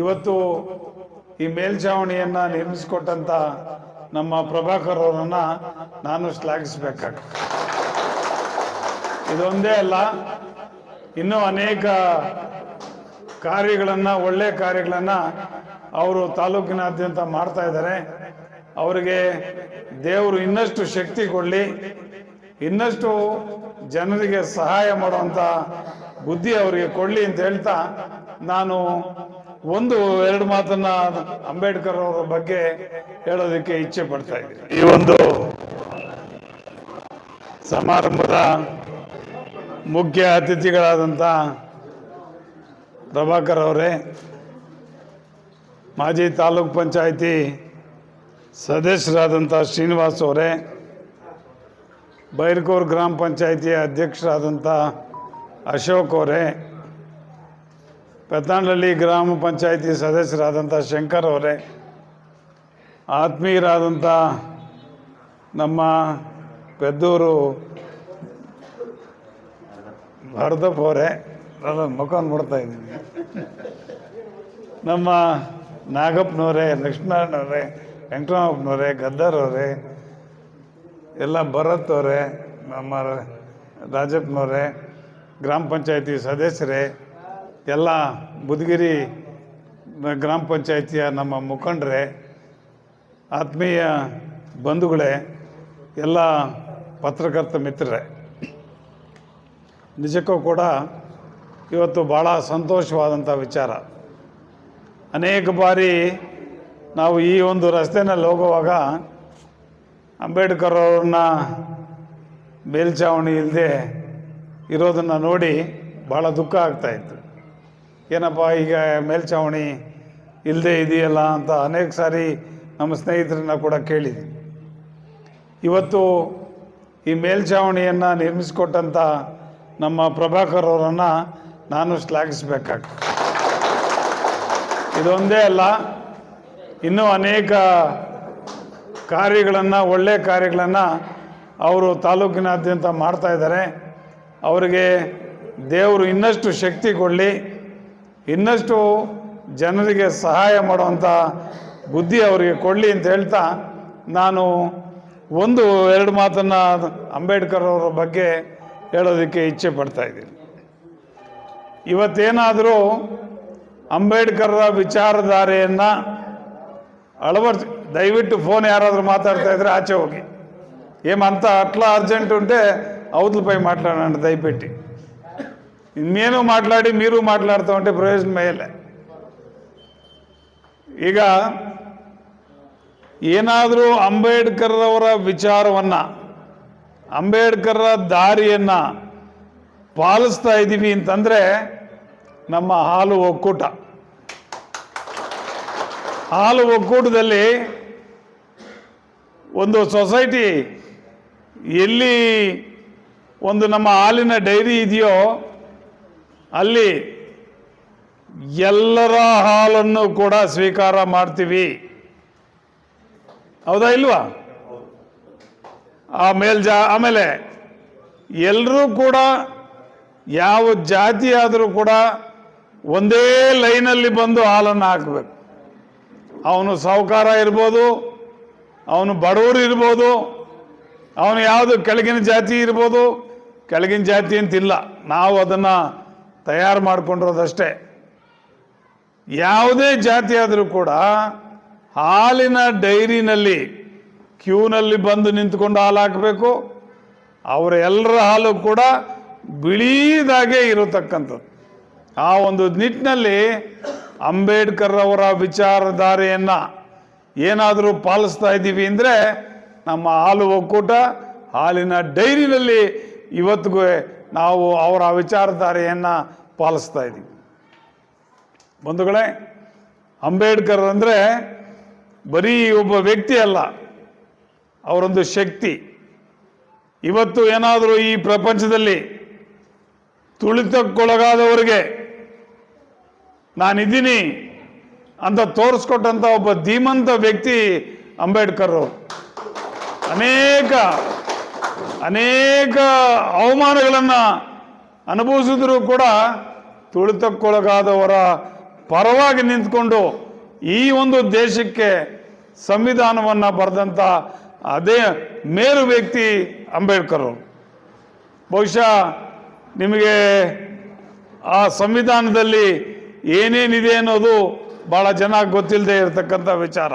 ಇವತ್ತು ಈ ಮೇಲ್ಛಾವಣಿಯನ್ನು ನಿರ್ಮಿಸಿಕೊಟ್ಟಂಥ ನಮ್ಮ ಪ್ರಭಾಕರ್ ಅವರನ್ನು ನಾನು ಶ್ಲಾಘಿಸಬೇಕಾಗ್ತದೆ. ಇದೊಂದೇ ಅಲ್ಲ, ಇನ್ನೂ ಅನೇಕ ಕಾರ್ಯಗಳನ್ನು, ಒಳ್ಳೆ ಕಾರ್ಯಗಳನ್ನು ಅವರು ತಾಲೂಕಿನಾದ್ಯಂತ ಮಾಡ್ತಾ ಇದ್ದಾರೆ. ಅವರಿಗೆ ದೇವರು ಇನ್ನಷ್ಟು ಶಕ್ತಿ ಕೊಡಲಿ, ಇನ್ನಷ್ಟು ಜನರಿಗೆ ಸಹಾಯ ಮಾಡುವಂಥ ಬುದ್ಧಿ ಅವರಿಗೆ ಕೊಡಲಿ ಅಂತ ಹೇಳ್ತಾ ನಾನು ಒಂದು, ಎರಡು ಮಾತನ್ನ ಅಂಬೇಡ್ಕರ್ ಅವರ ಬಗ್ಗೆ ಹೇಳೋದಕ್ಕೆ ಇಚ್ಛೆ ಪಡ್ತಾ ಇದ್ದೀನಿ. ಈ ಒಂದು ಸಮಾರಂಭದ ಮುಖ್ಯ ಅತಿಥಿಗಳಾದಂಥ ಪ್ರಭಾಕರ್ ಅವರೇ, ಮಾಜಿ ತಾಲೂಕ್ ಪಂಚಾಯಿತಿ ಸದಸ್ಯರಾದಂಥ ಶ್ರೀನಿವಾಸ್ ಅವರೇ, ಬೈರ್ಕೂರು ಗ್ರಾಮ ಪಂಚಾಯಿತಿಯ ಅಧ್ಯಕ್ಷರಾದಂಥ ಅಶೋಕ್ ಅವರೇ ಪೆತ್ತಾಂಡಳ್ಳಿ ಗ್ರಾಮ ಪಂಚಾಯಿತಿ ಸದಸ್ಯರಾದಂಥ ಶಂಕರ್ ಅವರೇ, ಆತ್ಮೀಯರಾದಂಥ ನಮ್ಮ ಪೆದ್ದೂರು ಭರದಪ್ಪ ಅವರೇ ನಾನು ಮುಖ ನೋಡ್ತಾ ಇದ್ದೀನಿ. ನಮ್ಮ ನಾಗಪ್ಪನವರೇ ಲಕ್ಷ್ಮೀನಾರಾಯಣವರೇ ವೆಂಕಟರಾಮಪ್ಪನವರೇ ಅವರೇ, ಎಲ್ಲ ಭರತ್ ಅವರೇ, ನಮ್ಮ ರಾಜಪ್ಪನವರೇ, ಗ್ರಾಮ ಪಂಚಾಯಿತಿ ಸದಸ್ಯರೇ ಎಲ್ಲ ಬುದಗಿರಿ ಗ್ರಾಮ ಪಂಚಾಯಿತಿಯ ನಮ್ಮ ಮುಖಂಡರೇ, ಆತ್ಮೀಯ ಬಂಧುಗಳೇ, ಎಲ್ಲ ಪತ್ರಕರ್ತ ಮಿತ್ರರೇ, ನಿಜಕ್ಕೂ ಕೂಡ ಇವತ್ತು ಭಾಳ ಸಂತೋಷವಾದಂಥ ವಿಚಾರ. ಅನೇಕ ಬಾರಿ ನಾವು ಈ ಒಂದು ರಸ್ತೆನಲ್ಲಿ ಹೋಗುವಾಗ ಅಂಬೇಡ್ಕರ್ ಅವ್ರನ್ನ ಮೇಲ್ಛಾವಣಿ ಇಲ್ಲದೆ ಇರೋದನ್ನು ನೋಡಿ ಭಾಳ ದುಃಖ ಆಗ್ತಾಯಿತ್ತು ಏನಪ್ಪ ಈಗ ಮೇಲ್ಛಾವಣಿ ಇಲ್ಲದೆ ಇದೆಯಲ್ಲ ಅಂತ ಅನೇಕ ಸಾರಿ ನಮ್ಮ ಸ್ನೇಹಿತರನ್ನ ಕೂಡ ಕೇಳಿದ್ದೀನಿ ಇವತ್ತು ಈ ಮೇಲ್ಛಾವಣಿಯನ್ನು ನಿರ್ಮಿಸಿಕೊಟ್ಟಂಥ ನಮ್ಮ ಪ್ರಭಾಕರ್ ಅವರನ್ನು ನಾನು ಶ್ಲಾಘಿಸಬೇಕಾಗ್ತದೆ. ಇದೊಂದೇ ಅಲ್ಲ, ಇನ್ನೂ ಅನೇಕ ಕಾರ್ಯಗಳನ್ನು, ಒಳ್ಳೆ ಕಾರ್ಯಗಳನ್ನು ಅವರು ತಾಲೂಕಿನಾದ್ಯಂತ ಮಾಡ್ತಾ ಇದ್ದಾರೆ. ಅವರಿಗೆ ದೇವರು ಇನ್ನಷ್ಟು ಶಕ್ತಿ ಕೊಡಲಿ. ಇನ್ನಷ್ಟು ಜನರಿಗೆ ಸಹಾಯ ಮಾಡುವಂಥ ಬುದ್ಧಿ ಅವರಿಗೆ ಕೊಡಲಿ ಅಂತ ಹೇಳ್ತಾ ನಾನು ಒಂದು ಎರಡು ಮಾತನ್ನು ಅಂಬೇಡ್ಕರ್ ಅವರ ಬಗ್ಗೆ ಹೇಳೋದಕ್ಕೆ ಇಚ್ಛೆ ಪಡ್ತಾ ಇದ್ದೀನಿ ಇವತ್ತೇನಾದರೂ ಅಂಬೇಡ್ಕರ್ರ ವಿಚಾರಧಾರೆಯನ್ನು ಅಳವಡಿಸಿ ದಯವಿಟ್ಟು ಫೋನ್ ಯಾರಾದರೂ మాట్లాడుతూ ఇద్దరు ఆచే ಹೋಗಿ ఏమంత అట్లా అర్జెంట్ ఉంటే అవతలపై మాట్లాడండి దయపెట్టి నేను మాట్లాడి మీరు మాట్లాడుతూ ఉంటే ప్రయోజనం అయ్యలే ಈಗ ಏನಾದರೂ ಅಂಬೇಡ್ಕರ್ ಅವರ ವಿಚಾರವನ್ನು ಅಂಬೇಡ್ಕರ್ರ ದಾರಿಯನ್ನು ಪಾಲಿಸ್ತಾ ಇದ್ದೀವಿ ಅಂತಂದರೆ ನಮ್ಮ ಹಾಲು ಒಕ್ಕೂಟ ಹಾಲು ಒಕ್ಕೂಟದಲ್ಲಿ ಒಂದು ಸೊಸೈಟಿ ಎಲ್ಲಿ ಒಂದು ನಮ್ಮ ಹಾಲಿನ ಡೈರಿ ಇದೆಯೋ ಅಲ್ಲಿ ಎಲ್ಲರ ಹಾಲನ್ನು ಕೂಡ ಸ್ವೀಕಾರ ಮಾಡ್ತೀವಿ. ಹೌದಾ ಇಲ್ವಾ? ಆ ಮೇಲ್ಜಾ ಆಮೇಲೆ ಎಲ್ಲರೂ ಕೂಡ ಯಾವ ಜಾತಿ ಆದರೂ ಕೂಡ ಒಂದೇ ಲೈನಲ್ಲಿ ಬಂದು ಹಾಲನ್ನು ಹಾಕಬೇಕು. ಅವನು ಸಾಹುಕಾರ ಇರ್ಬೋದು, ಅವನು ಬಡವರು ಇರ್ಬೋದು, ಅವನು ಯಾವುದು ಕೆಳಗಿನ ಜಾತಿ ಇರ್ಬೋದು, ಕೆಳಗಿನ ಜಾತಿ ಅಂತಿಲ್ಲ. ನಾವು ಅದನ್ನು ತಯಾರು ಮಾಡಿಕೊಂಡಿರೋದಷ್ಟೇ. ಯಾವುದೇ ಜಾತಿ ಆದರೂ ಕೂಡ ಹಾಲಿನ ಡೈರಿನಲ್ಲಿ ಕ್ಯೂನಲ್ಲಿ ಬಂದು ನಿಂತ್ಕೊಂಡು ಹಾಲು ಹಾಕಬೇಕು. ಅವರ ಎಲ್ಲರ ಹಾಲು ಕೂಡ ಬಿಳೀದಾಗೆ ಇರತಕ್ಕಂಥದ್ದು. ಆ ಒಂದು ನಿಟ್ಟಿನಲ್ಲಿ ಅಂಬೇಡ್ಕರ್ ಅವರ ವಿಚಾರಧಾರೆಯನ್ನು ಏನಾದರೂ ಪಾಲಿಸ್ತಾ ಇದ್ದೀವಿ ಅಂದರೆ ನಮ್ಮ ಹಾಲು ಒಕ್ಕೂಟ ಹಾಲಿನ ಡೈರಿನಲ್ಲಿ ಇವತ್ತಿಗೂ ನಾವು ಅವರ ವಿಚಾರಧಾರೆಯನ್ನು ಪಾಲಿಸ್ತಾ ಇದ್ದೀವಿ. ಬಂಧುಗಳೇ, ಅಂಬೇಡ್ಕರ್ ಅಂದರೆ ಬರೀ ಒಬ್ಬ ವ್ಯಕ್ತಿ ಅಲ್ಲ, ಅವರೊಂದು ಶಕ್ತಿ. ಇವತ್ತು ಏನಾದರೂ ಈ ಪ್ರಪಂಚದಲ್ಲಿ ತುಳಿತಕ್ಕೊಳಗಾದವರಿಗೆ ನಾನಿದ್ದೀನಿ ಅಂತ ತೋರಿಸ್ಕೊಟ್ಟಂಥ ಒಬ್ಬ ಧೀಮಂತ ವ್ಯಕ್ತಿ ಅಂಬೇಡ್ಕರ್ ಅನೇಕ ಅನೇಕ ಅವಮಾನಗಳನ್ನು ಅನುಭವಿಸಿದರೂ ಕೂಡ ತುಳಿತಕ್ಕೊಳಗಾದವರ ಪರವಾಗಿ ನಿಂತ್ಕೊಂಡು ಈ ಒಂದು ದೇಶಕ್ಕೆ ಸಂವಿಧಾನವನ್ನು ಬರೆದಂಥ ಅದೇ ಮೇರು ವ್ಯಕ್ತಿ ಅಂಬೇಡ್ಕರ್ ಬಹುಶಃ ನಿಮಗೆ ಆ ಸಂವಿಧಾನದಲ್ಲಿ ಏನೇನಿದೆ ಅನ್ನೋದು ಭಾಳ ಜನ ಗೊತ್ತಿಲ್ಲದೆ ಇರತಕ್ಕಂಥ ವಿಚಾರ.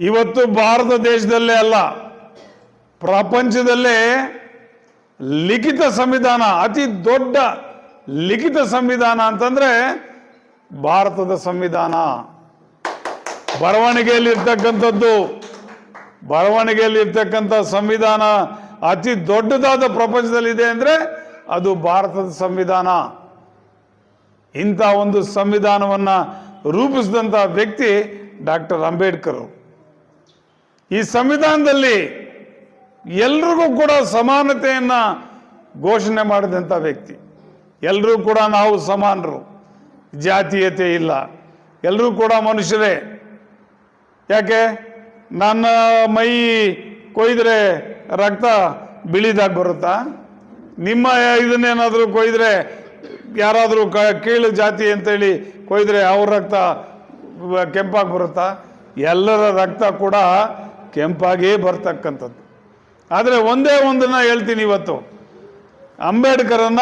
ಇವತ್ತು ಭಾರತ ದೇಶದಲ್ಲೇ ಅಲ್ಲ ಪ್ರಪಂಚದಲ್ಲೇ ಲಿಖಿತ ಸಂವಿಧಾನ, ಅತಿ ದೊಡ್ಡ ಲಿಖಿತ ಸಂವಿಧಾನ ಅಂತಂದ್ರೆ ಭಾರತದ ಸಂವಿಧಾನ. ಬರವಣಿಗೆಯಲ್ಲಿ ಇರ್ತಕ್ಕಂಥದ್ದು ಬರವಣಿಗೆಯಲ್ಲಿ ಇರ್ತಕ್ಕಂಥ ಸಂವಿಧಾನ ಅತಿ ದೊಡ್ಡದಾದ ಪ್ರಪಂಚದಲ್ಲಿದೆ ಅಂದರೆ ಅದು ಭಾರತದ ಸಂವಿಧಾನ. ಇಂಥ ಒಂದು ಸಂವಿಧಾನವನ್ನು ರೂಪಿಸಿದಂಥ ವ್ಯಕ್ತಿ ಡಾಕ್ಟರ್ ಅಂಬೇಡ್ಕರ್ ಈ ಸಂವಿಧಾನದಲ್ಲಿ ಎಲ್ರಿಗೂ ಕೂಡ ಸಮಾನತೆಯನ್ನು ಘೋಷಣೆ ಮಾಡಿದಂಥ ವ್ಯಕ್ತಿ. ಎಲ್ಲರೂ ಕೂಡ ನಾವು ಸಮಾನರು. ಜಾತೀಯತೆ ಇಲ್ಲ. ಎಲ್ಲರೂ ಕೂಡ ಮನುಷ್ಯರೇ. ಯಾಕೆ? ನನ್ನ ಮೈ ಕೊಯ್ದರೆ ರಕ್ತ ಬಿಳಿದಾಗ ಬರುತ್ತಾ? ನಿಮ್ಮ ಇದನ್ನೇನಾದರೂ ಕೊಯ್ದರೆ ಯಾರಾದರೂ ಕ ಕೀಳು ಜಾತಿ ಅಂತೇಳಿ ಕೊಯ್ದರೆ ಅವ್ರ ರಕ್ತ ಕೆಂಪಾಗಿ ಬರುತ್ತಾ? ಎಲ್ಲರ ರಕ್ತ ಕೂಡ ಕೆಂಪಾಗೇ ಬರ್ತಕ್ಕಂಥದ್ದು. ಆದರೆ ಒಂದೇ ಒಂದನ್ನು ಹೇಳ್ತೀನಿ ಇವತ್ತು. ಅಂಬೇಡ್ಕರನ್ನ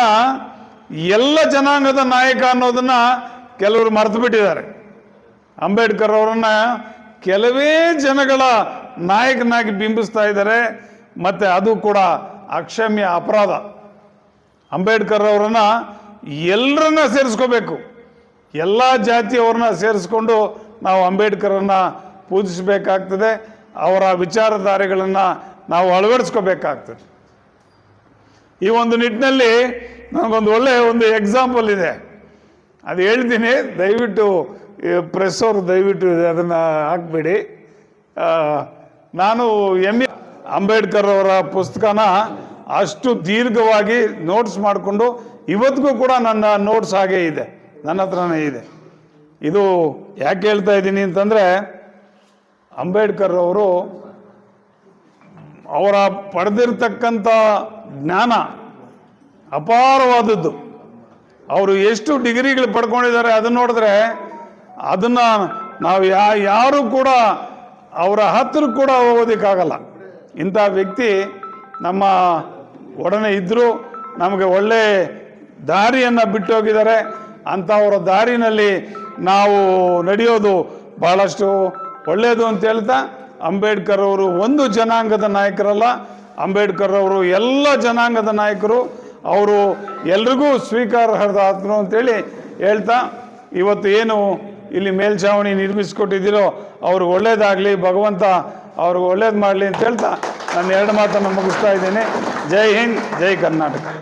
ಎಲ್ಲ ಜನಾಂಗದ ನಾಯಕ ಅನ್ನೋದನ್ನ ಕೆಲವರು ಮರೆತು ಬಿಟ್ಟಿದ್ದಾರೆ. ಅಂಬೇಡ್ಕರ್ ಅವರನ್ನ ಕೆಲವೇ ಜನಗಳ ನಾಯಕನಾಗಿ ಬಿಂಬಿಸ್ತಾ ಇದ್ದಾರೆ. ಮತ್ತೆ ಅದು ಕೂಡ ಅಕ್ಷಮ್ಯ ಅಪರಾಧ. ಅಂಬೇಡ್ಕರ್ ಅವರನ್ನ ಎಲ್ಲರನ್ನ ಸೇರಿಸ್ಕೋಬೇಕು. ಎಲ್ಲ ಜಾತಿಯವ್ರನ್ನ ಸೇರಿಸ್ಕೊಂಡು ನಾವು ಅಂಬೇಡ್ಕರನ್ನ ಪೂಜಿಸಬೇಕಾಗ್ತದೆ. ಅವರ ವಿಚಾರಧಾರೆಗಳನ್ನು ನಾವು ಅಳವಡಿಸ್ಕೋಬೇಕಾಗ್ತದೆ. ಈ ಒಂದು ನಿಟ್ಟಿನಲ್ಲಿ ನನಗೊಂದು ಒಳ್ಳೆಯ ಒಂದು ಎಕ್ಸಾಂಪಲ್ ಇದೆ. ಅದು ಹೇಳ್ತೀನಿ, ದಯವಿಟ್ಟು ಪ್ರೆಸ್ ಅವರು ದಯವಿಟ್ಟು ಅದನ್ನು ಹಾಕ್ಬೇಡಿ. ನಾನು ಎಂ ಅಂಬೇಡ್ಕರ್ ಅವರ ಪುಸ್ತಕನ ಅಷ್ಟು ದೀರ್ಘವಾಗಿ ನೋಟ್ಸ್ ಮಾಡಿಕೊಂಡು ಇವತ್ತಿಗೂ ಕೂಡ ನನ್ನ ನೋಟ್ಸ್ ಹಾಗೇ ಇದೆ. ನನ್ನ ಹತ್ರನೇ ಇದೆ. ಇದು ಯಾಕೆ ಹೇಳ್ತಾ ಇದ್ದೀನಿ ಅಂತಂದರೆ, ಅಂಬೇಡ್ಕರ್ ಅವರು ಅವರ ಪಡೆದಿರ್ತಕ್ಕಂಥ ಜ್ಞಾನ ಅಪಾರವಾದದ್ದು. ಅವರು ಎಷ್ಟು ಡಿಗ್ರಿಗಳು ಪಡ್ಕೊಂಡಿದ್ದಾರೆ ಅದನ್ನ ನೋಡಿದ್ರೆ ಅದನ್ನ ನಾವು ಯಾ, ಯಾರು ಕೂಡ ಅವರ ಹತ್ತಿರ ಕೂಡ ಹೋಗೋದಕ್ಕಾಗಲ್ಲ. ಇಂಥ ವ್ಯಕ್ತಿ ನಮ್ಮ ಒಡನೆ ಇದ್ದರು ನಮಗೆ ಒಳ್ಳೆ ದಾರಿಯನ್ನು ಬಿಟ್ಟು ಹೋಗಿದ್ದಾರೆ ಅಂಥವರ ದಾರಿನಲ್ಲಿ ನಾವು ನಡೆಯೋದು ಬಹಳಷ್ಟು ಒಳ್ಳೆಯದು ಅಂತ ಹೇಳ್ತಾ ಅಂಬೇಡ್ಕರ್ ಅವರು ಒಂದು ಜನಾಂಗದ ನಾಯಕರಲ್ಲ. ಅಂಬೇಡ್ಕರ್ ಅವರು ಎಲ್ಲ ಜನಾಂಗದ ನಾಯಕರು. ಅವರು ಎಲ್ರಿಗೂ ಸ್ವೀಕಾರಾರ್ಹರು ಅಂತೇಳಿ ಹೇಳ್ತಾ, ಇವತ್ತು ಏನು ಇಲ್ಲಿ ಮೇಲ್ಛಾವಣಿ ನಿರ್ಮಿಸಿಕೊಟ್ಟಿದ್ದೀರೋ, ಅವ್ರಿಗೆ ಒಳ್ಳೇದಾಗಲಿ, ಭಗವಂತ ಅವ್ರಿಗೆ ಒಳ್ಳೇದು ಮಾಡಲಿ ಅಂತ ಹೇಳ್ತಾ, ನಾನು ಎರಡು ಮಾತನ್ನು ಮುಗಿಸ್ತಾ ಇದ್ದೀನಿ. ಜೈ ಹಿಂದ್, ಜೈ ಕರ್ನಾಟಕ.